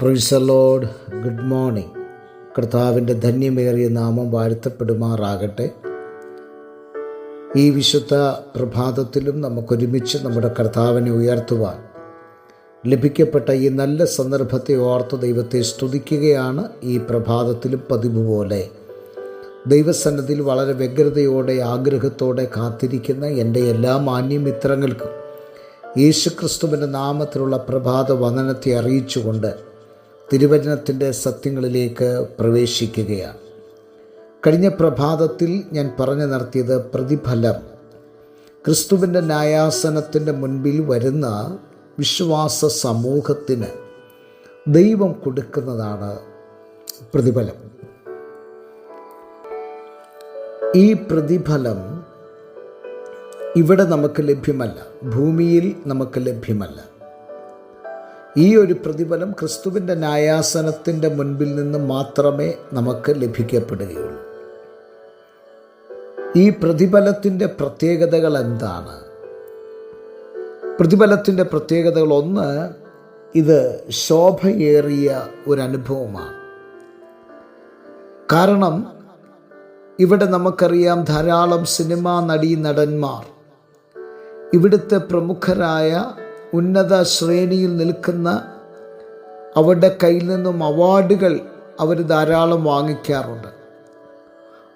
പ്രൊയ്സലോഡ് good morning കർത്താവിന്റെ ധന്യമേറിയ നാമം വാഴ്ത്തപ്പെടുമാറാകട്ടെ. ഈ വിശുദ്ധ പ്രഭാതത്തിലും നമുക്കൊരുമിച്ച് നമ്മുടെ കർത്താവിനെ ഉയർത്തുവാൻ ലഭിക്കപ്പെട്ട ഈ നല്ല സന്ദർഭത്തെ ഓർത്ത് ദൈവത്തെ സ്തുതിക്കുകയാണ് ഈ പ്രഭാതത്തിലും പതിവ് പോലെ. ദൈവസന്നദ്ധിയിൽ വളരെ വ്യഗ്രതയോടെ ആഗ്രഹത്തോടെ കാത്തിരിക്കുന്ന എന്റെ എല്ലാ മാന്യമിത്രങ്ങൾക്കും യേശുക്രിസ്തുവിന്റെ നാമത്തിലുള്ള പ്രഭാത വന്ദനത്തെ അറിയിച്ചുകൊണ്ട് തിരുവചനത്തിന്റെ സത്യങ്ങളിലേക്ക് പ്രവേശിക്കുകയാണ്. കഴിഞ്ഞ പ്രഭാതത്തിൽ ഞാൻ പറഞ്ഞു നടത്തിയത് പ്രതിഫലം. ക്രിസ്തുവിന്റെ ന്യായാസനത്തിന്റെ മുൻപിൽ വരുന്ന വിശ്വാസ സമൂഹത്തിന് ദൈവം കൊടുക്കുന്നതാണ് പ്രതിഫലം. ഈ പ്രതിഫലം ഇവിടെ നമുക്ക് ലഭ്യമല്ല. ഭൂമിയിൽ നമുക്ക് ലഭ്യമല്ല. ഈ ഒരു പ്രതിഫലം ക്രിസ്തുവിന്റെ ന്യായാസനത്തിന്റെ മുൻപിൽ നിന്ന് മാത്രമേ നമുക്ക് ലഭിക്കപ്പെടുകയുള്ളൂ. ഈ പ്രതിഫലത്തിന്റെ പ്രത്യേകതകൾ എന്താണ്? പ്രതിഫലത്തിന്റെ പ്രത്യേകതകൾ ഒന്ന് ഇത് ശോഭയേറിയ ഒരു അനുഭവമാണ് കാരണം ഇവിടെ നമുക്കറിയാം ധാരാളം സിനിമാ നടീ നടന്മാർ ഇവിടുത്തെ പ്രമുഖരായ ഉന്നത ശ്രേണിയിൽ നിൽക്കുന്ന അവരുടെ കയ്യിൽ നിന്നും അവാർഡുകൾ അവർ ധാരാളം വാങ്ങിക്കാറുണ്ട്.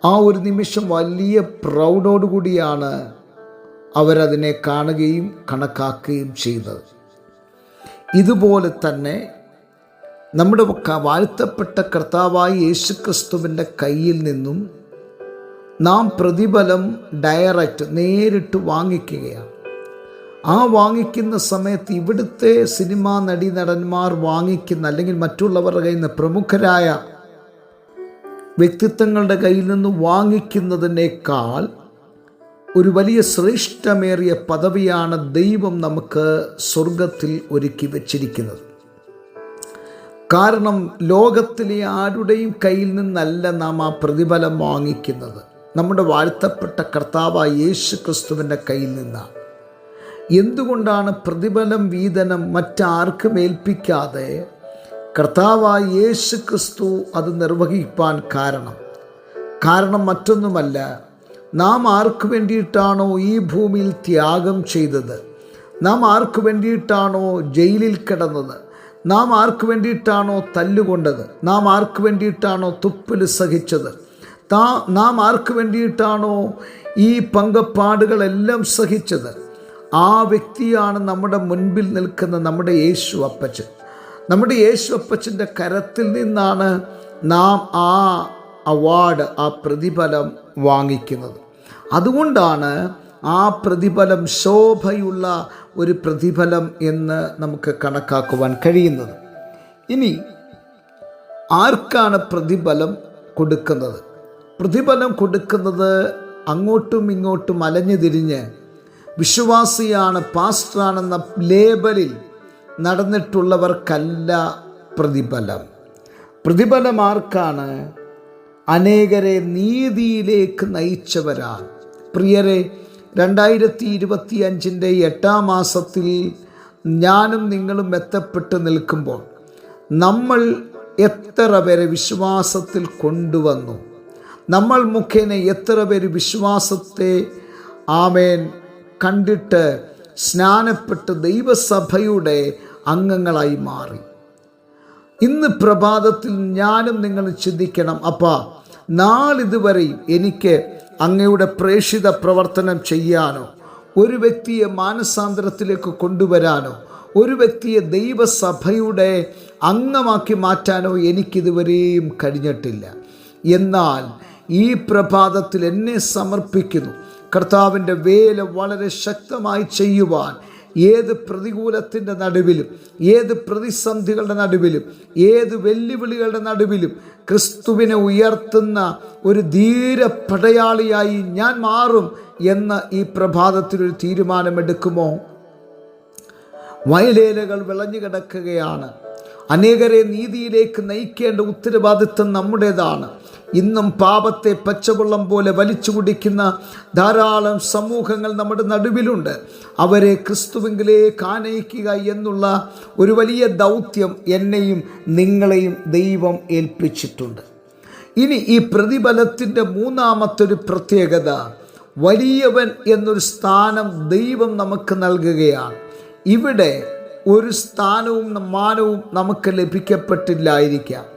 ആ ഒരു നിമിഷം വലിയ പ്രൗഡോടുകൂടിയാണ് അവരതിനെ കാണുകയും കണക്കാക്കുകയും ചെയ്തത്. ഇതുപോലെ തന്നെ നമ്മുടെ വാഴ്ത്തപ്പെട്ട കർത്താവായ യേശുക്രിസ്തുവിന്റെ കയ്യിൽ നിന്നും നാം പ്രതിഫലം ഡയറക്റ്റ് നേരിട്ട് വാങ്ങിക്കുകയാണ്. ആ വാങ്ങിക്കുന്ന സമയത്ത് ഇവിടുത്തെ സിനിമാ നടി നടന്മാർ വാങ്ങിക്കുന്ന അല്ലെങ്കിൽ മറ്റുള്ളവരുടെ കയ്യിൽ നിന്ന് പ്രമുഖരായ വ്യക്തിത്വങ്ങളുടെ കയ്യിൽ നിന്ന് വാങ്ങിക്കുന്നതിനേക്കാൾ ഒരു വലിയ ശ്രേഷ്ഠമേറിയ പദവിയാണ് ദൈവം നമുക്ക് സ്വർഗത്തിൽ ഒരുക്കി വച്ചിരിക്കുന്നത്. കാരണം ലോകത്തിലെ ആരുടെയും കയ്യിൽ നിന്നല്ല നാം ആ പ്രതിഫലം വാങ്ങിക്കുന്നത്. നമ്മുടെ വാഴ്ത്തപ്പെട്ട കർത്താവായ യേശു ക്രിസ്തുവിന്റെ കയ്യിൽ നിന്നാണ്. എന്തുകൊണ്ടാണ് പ്രതിഫലം വീതനം മറ്റാർക്കും ഏൽപ്പിക്കാതെ കർത്താവായ യേശു ക്രിസ്തു അത് നിർവഹിക്കാൻ കാരണം? കാരണം മറ്റൊന്നുമല്ല നാം ആർക്കു വേണ്ടിയിട്ടാണോ ഈ ഭൂമിയിൽ ത്യാഗം ചെയ്തത്? നാം ആർക്കു വേണ്ടിയിട്ടാണോ ജയിലിൽ കിടന്നത്? നാം ആർക്കു വേണ്ടിയിട്ടാണോ തല്ലുകൊണ്ടത്? നാം ആർക്കു വേണ്ടിയിട്ടാണോ തുപ്പിൽ സഹിച്ചത്? നാം ആർക്കു വേണ്ടിയിട്ടാണോ ഈ പങ്കപ്പാടുകളെല്ലാം സഹിച്ചത്? ആ വ്യക്തിയാണ് നമ്മുടെ മുൻപിൽ നിൽക്കുന്ന നമ്മുടെ യേശു അപ്പച്ചൻ. നമ്മുടെ യേശു അപ്പച്ചന്റെ കരത്തിൽ നിന്നാണ് നാം ആ അവാർഡ് ആ പ്രതിഫലം വാങ്ങിക്കുന്നത്. അതുകൊണ്ടാണ് ആ പ്രതിഫലം ശോഭയുള്ള ഒരു പ്രതിഫലം എന്ന് നമുക്ക് കണക്കാക്കുവാൻ കഴിയുന്നത്. ഇനി ആർക്കാണ് പ്രതിഫലം കൊടുക്കുന്നത്? പ്രതിഫലം കൊടുക്കുന്നത് അങ്ങോട്ടും ഇങ്ങോട്ടും അലഞ്ഞു തിരിഞ്ഞ് വിശ്വാസിയാണ് പാസ്റ്ററാണെന്ന ലേബലിൽ നടന്നിട്ടുള്ളവർക്കല്ല പ്രതിഫലം. പ്രതിഫലമാർക്കാണ് അനേകരെ നീതിയിലേക്ക് നയിച്ചവരാ പ്രിയരെ രണ്ടായിരത്തി ഇരുപത്തി അഞ്ചിന്റെ എട്ടാം മാസത്തിൽ ഞാനും നിങ്ങളും എത്തപ്പെട്ട് നിൽക്കുമ്പോൾ നമ്മൾ എത്ര പേരെ വിശ്വാസത്തിൽ കൊണ്ടുവന്നു? നമ്മൾ മുഖേന എത്ര പേര് വിശ്വാസത്തെ ആമേൻ കണ്ടിട്ട് സ്നാനപ്പെട്ട് ദൈവസഭയുടെ അംഗങ്ങളായി മാറി. ഇന്ന് പ്രഭാതത്തിൽ ഞാനും നിങ്ങൾ ചിന്തിക്കണം അപ്പാ നാളിതുവരെയും എനിക്ക് അങ്ങയുടെ പ്രേക്ഷിത പ്രവർത്തനം ചെയ്യാനോ ഒരു വ്യക്തിയെ മാനസാന്തരത്തിലേക്ക് കൊണ്ടുവരാനോ ഒരു വ്യക്തിയെ ദൈവസഭയുടെ അംഗമാക്കി മാറ്റാനോ എനിക്കിതുവരെയും കഴിഞ്ഞിട്ടില്ല. എന്നാൽ ഈ പ്രഭാതത്തിൽ എന്നെ സമർപ്പിക്കുന്നു. കർത്താവിന്റെ വേല വളരെ ശക്തമായി ചെയ്യുവാൻ ഏത് പ്രതികൂലത്തിന്റെ നടുവിലും ഏത് പ്രതിസന്ധികളുടെ നടുവിലും ഏത് വെല്ലുവിളികളുടെ നടുവിലും ക്രിസ്തുവിനെ ഉയർത്തുന്ന ഒരു ധീര പടയാളിയായി ഞാൻ മാറും എന്ന് ഈ പ്രഭാതത്തിലൊരു തീരുമാനമെടുക്കുമോ? വയലേലകൾ വിളഞ്ഞു കിടക്കുകയാണ്. അനേകരെ നീതിയിലേക്ക് നയിക്കേണ്ട ഉത്തരവാദിത്വം നമ്മുടേതാണ്. ഇന്നും പാപത്തെ പച്ചവെള്ളം പോലെ വലിച്ചു കുടിക്കുന്ന ധാരാളം സമൂഹങ്ങൾ നമ്മുടെ നടുവിലുണ്ട്. അവരെ ക്രിസ്തുവെങ്കിലേക്ക് ആനയിക്കുക എന്നുള്ള ഒരു വലിയ ദൗത്യം എന്നെയും നിങ്ങളെയും ദൈവം ഏൽപ്പിച്ചിട്ടുണ്ട്. ഇനി ഈ പ്രതിഫലത്തിന്റെ മൂന്നാമത്തെ ഒരു പ്രത്യേകത വലിയവൻ എന്നൊരു സ്ഥാനം ദൈവം നമുക്ക് നൽകുകയാണ്. ഇവിടെ ഒരു സ്ഥാനവും മാനവും നമുക്ക് ലഭിക്കപ്പെട്ടില്ലായിരിക്കാം.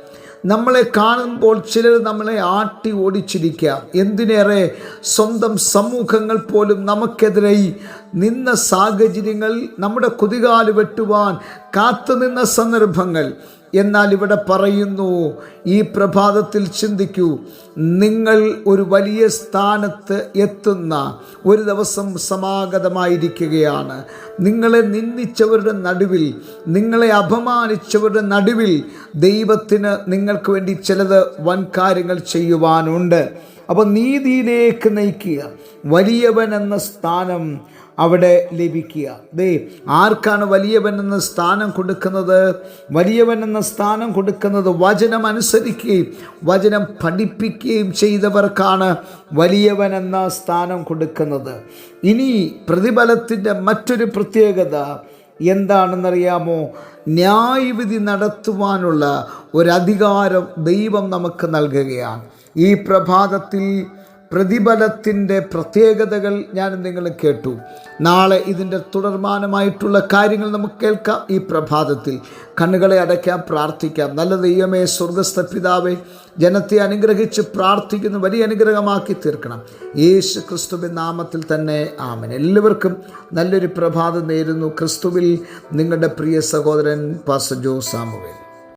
നമ്മളെ കാണുമ്പോൾ ചിലർ നമ്മളെ ആട്ടി ഓടിച്ചിരിക്കുക. എന്തിനേറെ സ്വന്തം സമൂഹങ്ങൾ പോലും നമുക്കെതിരെ നിന്ന സാഹചര്യങ്ങൾ നമ്മുടെ കുതികാൽ വെട്ടുവാൻ കാത്തുനിന്ന സന്ദർഭങ്ങൾ. എന്നാൽ ഇവിടെ പറയുന്നു ഈ പ്രഭാതത്തിൽ ചിന്തിക്കൂ നിങ്ങൾ ഒരു വലിയ സ്ഥാനത്ത് എത്തുന്ന ഒരു ദിവസം സമാഗതമായിരിക്കുകയാണ്. നിങ്ങളെ നിന്ദിച്ചവരുടെ നടുവിൽ നിങ്ങളെ അപമാനിച്ചവരുടെ നടുവിൽ ദൈവത്തിന് നിങ്ങൾക്ക് വേണ്ടി ചിലത് വൻ കാര്യങ്ങൾ ചെയ്യുവാനുണ്ട്. അപ്പോൾ നീതിയിലേക്ക് നയിക്കുക. വലിയവൻ എന്ന സ്ഥാനം അവിടെ ലഭിക്കുക. ദേ ആർക്കാണ് വലിയവൻ എന്ന സ്ഥാനം കൊടുക്കുന്നത്? വലിയവൻ എന്ന സ്ഥാനം കൊടുക്കുന്നത് വചനം അനുസരിക്കുകയും വചനം പഠിപ്പിക്കുകയും ചെയ്തവർക്കാണ് വലിയവൻ എന്ന സ്ഥാനം കൊടുക്കുന്നത്. ഇനി പ്രതിഫലത്തിന്റെ മറ്റൊരു പ്രത്യേകത എന്താണെന്നറിയാമോ? ന്യായവിധി നടത്തുവാനുള്ള ഒരധികാരം ദൈവം നമുക്ക് നൽകുകയാണ്. ഈ പ്രഭാതത്തിൽ പ്രതിഫലത്തിന്റെ പ്രത്യേകതകൾ ഞാൻ നിങ്ങൾ കേട്ടു. നാളെ ഇതിന്റെ തുടർമാനമായിട്ടുള്ള കാര്യങ്ങൾ നമുക്ക് കേൾക്കാം ഈ പ്രഭാതത്തിൽ. കണ്ണുകളെ അടയ്ക്കാം പ്രാർത്ഥിക്കാം. നല്ല ദൈവമേ സ്വർഗസ്ഥ പിതാവേ ജനത്തെ അനുഗ്രഹിച്ച് പ്രാർത്ഥിക്കുന്ന വലിയ അനുഗ്രഹമാക്കി തീർക്കണം. യേശു ക്രിസ്തുവിൻ നാമത്തിൽ തന്നെ ആമൻ. എല്ലാവർക്കും നല്ലൊരു പ്രഭാതം നേരുന്നു. ക്രിസ്തുവിൽ നിങ്ങളുടെ പ്രിയ സഹോദരൻ പാസ ജോ സാമുവേൽ.